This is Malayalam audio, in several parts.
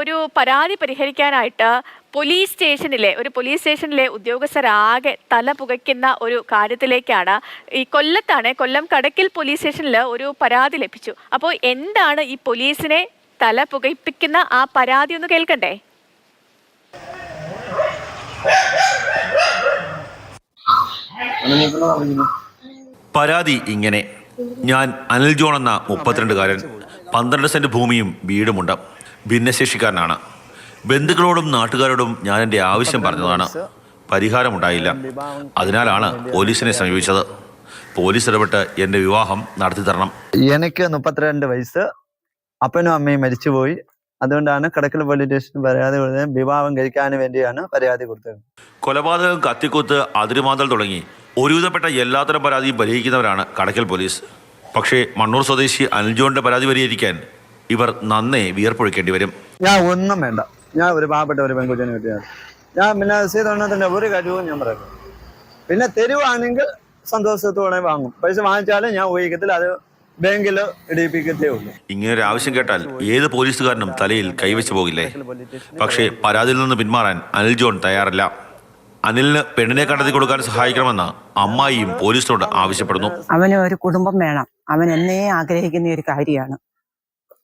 ഒരു പരാതി പരിഹരിക്കാനായിട്ട് പോലീസ് സ്റ്റേഷനിലെ ഒരു പോലീസ് സ്റ്റേഷനിലെ ഉദ്യോഗസ്ഥരാകെ തല പുകയ്ക്കുന്ന ഒരു കാര്യത്തിലേക്കാണ് ഈ കൊല്ലത്താണ് കൊല്ലം കടക്കിൽ പോലീസ് സ്റ്റേഷനിൽ ഒരു പരാതി ലഭിച്ചു. അപ്പോൾ എന്താണ് ഈ പോലീസിനെ തല പുകയിപ്പിക്കുന്ന ആ പരാതി ഒന്ന് കേൾക്കണ്ടേ? പരാതി ഇങ്ങനെ. ഞാൻ അനിൽ ജോൺ എന്ന മുപ്പത്തിരണ്ടുകാരൻ പന്ത്രണ്ട് സെന്റ് ഭൂമിയും വീടുമുണ്ട്. ഭിന്നശേഷിക്കാരനാണ്. ബന്ധുക്കളോടും നാട്ടുകാരോടും ഞാൻ എന്റെ ആവശ്യം പറഞ്ഞതാണ്. പരിഹാരമുണ്ടായില്ല. അതിനാലാണ് പോലീസിനെ സമീപിച്ചത്. പോലീസ് ഇടപെട്ട് എന്റെ വിവാഹം നടത്തി തരണം. എനിക്ക് മുപ്പത്തിരണ്ട് വയസ്സ്. അപ്പനും അമ്മയും മരിച്ചുപോയി. അതുകൊണ്ടാണ് കടക്കൽ പോലീസ് സ്റ്റേഷനിൽ പരാതി കൊടുത്തത്. വിവാഹം കഴിക്കാൻ വേണ്ടിയാണ് പരാതി കൊടുത്തത്. കൊലപാതകം കത്തിക്കുത്ത് അതിരുമാന്തൽ തുടങ്ങി ഒരുവിധപ്പെട്ട എല്ലാത്തരം പരാതിയും പരിഹരിക്കുന്നവരാണ് കടക്കൽ പോലീസ്. പക്ഷേ മണ്ണൂർ സ്വദേശി അനിൽ ജോണിന്റെ പരാതി പരിഹരിക്കാൻ ഇവർ നന്നേ വിയർപ്പൊഴിക്കേണ്ടി വരും. ഞാൻ ഒന്നും വേണ്ട. ഞാൻ ഒരു പാവപ്പെട്ട ഒരു പെൺകുട്ടിനെ കിട്ടിയാണ് ഞാൻ പിന്നെ സീതണ്ണത്തിന്റെ ഒരു കഴിവും ഞാൻ പറയുന്നു പിന്നെ തെരുവാണെങ്കിൽ സന്തോഷത്തോടെ വാങ്ങും. പൈസ വാങ്ങിച്ചാലും ഞാൻ ഉപയോഗിക്കത്തില്ല. അത് ബാങ്കിൽ ഇടിപ്പിക്കത്തേ ഉള്ളൂ. ഇങ്ങനെ ഒരു ആവശ്യം കേട്ടാൽ ഏത് പോലീസുകാരനും തലയിൽ കൈവച്ചു പോകില്ലേ? പക്ഷേ പരാതിയിൽ നിന്ന് പിന്മാറാൻ അനിൽ ജോൺ തയ്യാറല്ല. അനിലിന് പെണ്ണിനെ കണ്ടെത്തി കൊടുക്കാൻ സഹായിക്കണമെന്ന് അമ്മായിയും പോലീസിനോട് ആവശ്യപ്പെടുന്നു. അവന് ഒരു കുടുംബം വേണം. അവൻ എന്നേ ആഗ്രഹിക്കുന്ന ഒരു കാര്യമാണ്.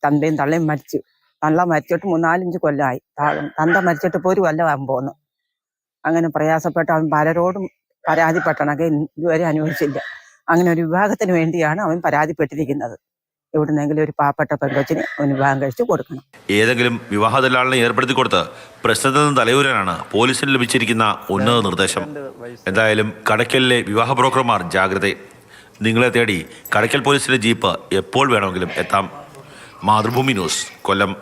തന്തയും തള്ളയും മരിച്ചു. തള്ള മരിച്ചിട്ട് മൂന്നാലഞ്ച് കൊല്ലമായി തന്ത മരിച്ചിട്ട് ഇപ്പോൾ ഒരു കൊല്ലമാകാൻ പോന്നു. അങ്ങനെ പ്രയാസപ്പെട്ട അവൻ പലരോടും പരാതിപ്പെട്ടണക്കെ ഇതുവരെ അനുഭവിച്ചില്ല. അങ്ങനെ ഒരു വിവാഹത്തിന് വേണ്ടിയാണ് അവൻ പരാതിപ്പെട്ടിരിക്കുന്നത്. എവിടുന്നെങ്കിലും ഒരു പാവപ്പെട്ട പെങ്കൊച്ചിന് അവന് വിവാഹം കഴിച്ചു കൊടുക്കണം. ഏതെങ്കിലും വിവാഹ ദലാളിനെ ഏർപ്പെടുത്തി കൊടുത്ത് പ്രശ്നത്തിൽ നിന്ന് തലയൂരാനാണ് പോലീസിന് ലഭിച്ചിരിക്കുന്ന ഉന്നത നിർദ്ദേശം. എന്തായാലും കടയ്ക്കലിലെ വിവാഹ ബ്രോക്കർമാർ ജാഗ്രത. നിങ്ങളെ തേടി കടയ്ക്കൽ പോലീസിന്റെ ജീപ്പ് എപ്പോൾ വേണമെങ്കിലും എത്താം. മാതൃഭൂമി ന്യൂസ് കൊല്ലം.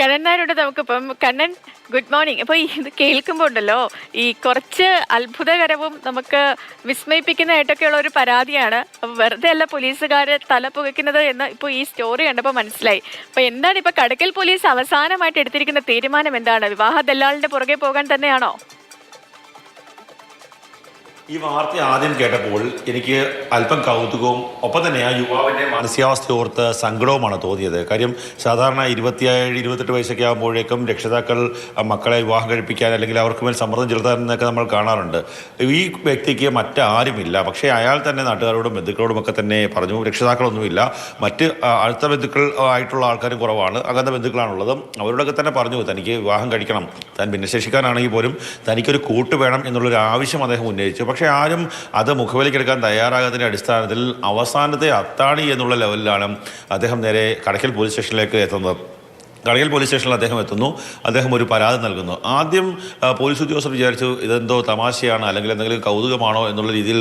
കണ്ണൻ നമുക്കിപ്പം കണ്ണൻ ഗുഡ് മോർണിംഗ് അപ്പോൾ ഇത് കേൾക്കുമ്പോൾ ഉണ്ടല്ലോ ഈ കുറച്ച് അത്ഭുതകരവും നമുക്ക് വിസ്മയിപ്പിക്കുന്നതായിട്ടൊക്കെയുള്ള ഒരു പരാതിയാണ്. അപ്പോൾ വെറുതെ അല്ല പോലീസുകാർ തല പുകയ്ക്കുന്നത് എന്ന് ഇപ്പോൾ ഈ സ്റ്റോറി കണ്ടപ്പോൾ മനസ്സിലായി. അപ്പോൾ എന്താണ് ഇപ്പോൾ കടക്കൽ പോലീസ് അവസാനമായിട്ട് എടുത്തിരിക്കുന്ന തീരുമാനം എന്താണ്? വിവാഹ ദല്ലാളിന്റെ പുറകെ പോകാൻ തന്നെയാണോ? ഈ വാർത്ത ആദ്യം കേട്ടപ്പോൾ എനിക്ക് അല്പം കൗതുകവും ഒപ്പം തന്നെ ആ യുവാവിന്റെ മാനസികാവസ്ഥ ഓർത്ത് സങ്കടവുമാണ് തോന്നിയത്. കാര്യം സാധാരണ ഇരുപത്തിയേഴ് ഇരുപത്തെട്ട് വയസ്സൊക്കെ ആകുമ്പോഴേക്കും രക്ഷിതാക്കൾ മക്കളെ വിവാഹം കഴിപ്പിക്കാൻ അല്ലെങ്കിൽ അവർക്ക് മേൽ സമ്മർദ്ദം ചെലുത്താൻ എന്നൊക്കെ നമ്മൾ കാണാറുണ്ട്. ഈ വ്യക്തിക്ക് മറ്റാരുമില്ല. പക്ഷേ അയാൾ തന്നെ നാട്ടുകാരോടും ബന്ധുക്കളോടും ഒക്കെ തന്നെ പറഞ്ഞു. രക്ഷിതാക്കളൊന്നുമില്ല. മറ്റ് അടുത്ത ബന്ധുക്കൾ ആയിട്ടുള്ള ആൾക്കാരും കുറവാണ്. അങ്ങനത്തെ ബന്ധുക്കളാണുള്ളത്. അവരോടൊക്കെ തന്നെ പറഞ്ഞു തനിക്ക് വിവാഹം കഴിക്കണം. താൻ ഭിന്നശേഷിക്കാനാണെങ്കിൽ പോലും തനിക്കൊരു കൂട്ട് വേണം എന്നുള്ളൊരു ആവശ്യം അദ്ദേഹം ഉന്നയിച്ചു. പക്ഷേ ആരും അത് മുഖവിലേക്കെടുക്കാൻ തയ്യാറാകാത്തതിന്റെ അടിസ്ഥാനത്തിൽ അവസാനത്തെ അത്താണി എന്നുള്ള ലെവലിലാണ് അദ്ദേഹം നേരെ കടക്കൽ പോലീസ് സ്റ്റേഷനിലേക്ക് എത്തുന്നത്. കടകൽ പോലീസ് സ്റ്റേഷനിൽ അദ്ദേഹം എത്തുന്നു. അദ്ദേഹം ഒരു പരാതി നൽകുന്നു. ആദ്യം പോലീസ് ഉദ്യോഗസ്ഥർ വിചാരിച്ചു ഇതെന്തോ തമാശയാണ് അല്ലെങ്കിൽ എന്തെങ്കിലും കൗതുകമാണോ എന്നുള്ള രീതിയിൽ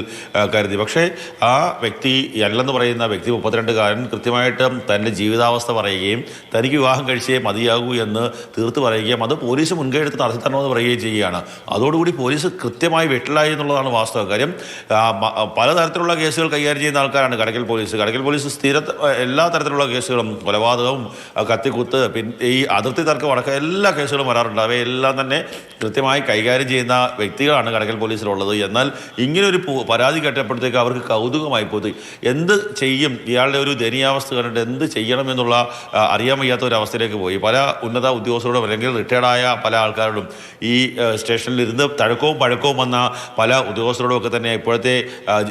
കരുതി. പക്ഷേ ആ വ്യക്തി അല്ലെന്ന് പറയുന്ന വ്യക്തി മുപ്പത്തിരണ്ടുകാരൻ കൃത്യമായിട്ട് തന്റെ ജീവിതാവസ്ഥ പറയുകയും തനിക്ക് വിവാഹം കഴിച്ചേ മതിയാകൂ എന്ന് തീർത്ത് പറയുകയും അത് പോലീസ് മുൻകൈ എടുത്ത് നടത്തി തരണമെന്ന് പറയുകയും ചെയ്യുകയാണ്. അതോടുകൂടി പോലീസ് കൃത്യമായി വെട്ടിലായി എന്നുള്ളതാണ് വാസ്തവം കാര്യം. പലതരത്തിലുള്ള കേസുകൾ കൈകാര്യം ചെയ്യുന്ന ആൾക്കാരാണ് കടക്കൽ പോലീസ്. കടക്കൽ പോലീസ് സ്ഥിര എല്ലാ തരത്തിലുള്ള കേസുകളും കൊലപാതകവും കത്തിക്കുത്ത് പിന്നെ ഈ അതിർത്തി തർക്കം അടക്കം എല്ലാ കേസുകളും വരാറുണ്ട്. അവയെല്ലാം തന്നെ കൃത്യമായി കൈകാര്യം ചെയ്യുന്ന വ്യക്തികളാണ് കടക്കൽ പോലീസിലുള്ളത്. എന്നാൽ ഇങ്ങനൊരു പരാതി കേട്ടപ്പോഴത്തേക്ക് അവർക്ക് കൗതുകമായി പോയി. എന്ത് ചെയ്യും? ഇയാളുടെ ഒരു ദയനീയാവസ്ഥ കണ്ടിട്ട് എന്ത് ചെയ്യണമെന്നുള്ള അറിയാൻ വയ്യാത്ത ഒരു അവസ്ഥയിലേക്ക് പോയി. പല ഉന്നത ഉദ്യോഗസ്ഥരോടും അല്ലെങ്കിൽ റിട്ടയർഡായ പല ആൾക്കാരോടും ഈ സ്റ്റേഷനിൽ ഇരുന്ന് തഴക്കവും പഴക്കവും വന്ന പല ഉദ്യോഗസ്ഥരോടും ഒക്കെ തന്നെ ഇപ്പോഴത്തെ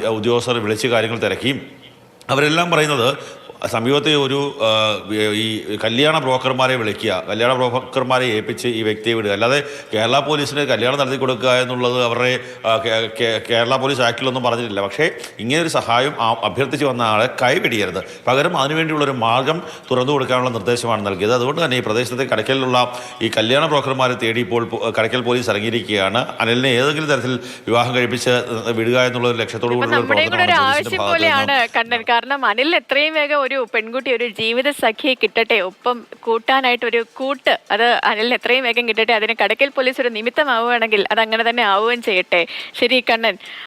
ഉദ്യോഗസ്ഥർ വിളിച്ച് കാര്യങ്ങൾ തിരക്കി. അവരെല്ലാം പറയുന്നത് സമീപത്തെ ഒരു ഈ കല്യാണ ബ്രോക്കർമാരെ വിളിക്കുക കല്യാണ ബ്രോക്കർമാരെ ഏൽപ്പിച്ച് ഈ വ്യക്തിയെ വിടുക. അല്ലാതെ കേരള പോലീസിന് കല്യാണം നടത്തി കൊടുക്കുക എന്നുള്ളത് അവരുടെ കേരള പോലീസ് ആക്ടിലൊന്നും പറഞ്ഞിട്ടില്ല. പക്ഷേ ഇങ്ങനെ ഒരു സഹായം അഭ്യർത്ഥിച്ച് വന്ന ആളെ കൈപിടിയരുത് പകരം അതിനുവേണ്ടിയുള്ള ഒരു മാർഗം തുറന്നു കൊടുക്കാനുള്ള നിർദ്ദേശമാണ് നൽകിയത്. അതുകൊണ്ട് തന്നെ ഈ പ്രദേശത്തെ കടക്കലിലുള്ള ഈ കല്യാണ ബ്രോക്കർമാരെ തേടി ഇപ്പോൾ കടയ്ക്കൽ കടക്കൽ പോലീസ് ഇറങ്ങിയിരിക്കുകയാണ്. അനിലിനെ ഏതെങ്കിലും തരത്തിൽ വിവാഹം കഴിപ്പിച്ച് വിടുക എന്നുള്ള ഒരു ലക്ഷ്യത്തോടു കൂടി കാരണം അനിൽ എത്രയും വേഗം ഒരു പെൺകുട്ടി ഒരു ജീവിത സഖിയെ കിട്ടട്ടെ ഒപ്പം കൂട്ടാനായിട്ട് ഒരു കൂട്ട് അത് അനിലിന് എത്രയും വേഗം കിട്ടട്ടെ അതിന് കടക്കൽ പോലീസ് ഒരു നിമിത്തമാവുകയാണെങ്കിൽ അത് അങ്ങനെ തന്നെ ആവുകയും ചെയ്യട്ടെ. ശരി കണ്ണൻ.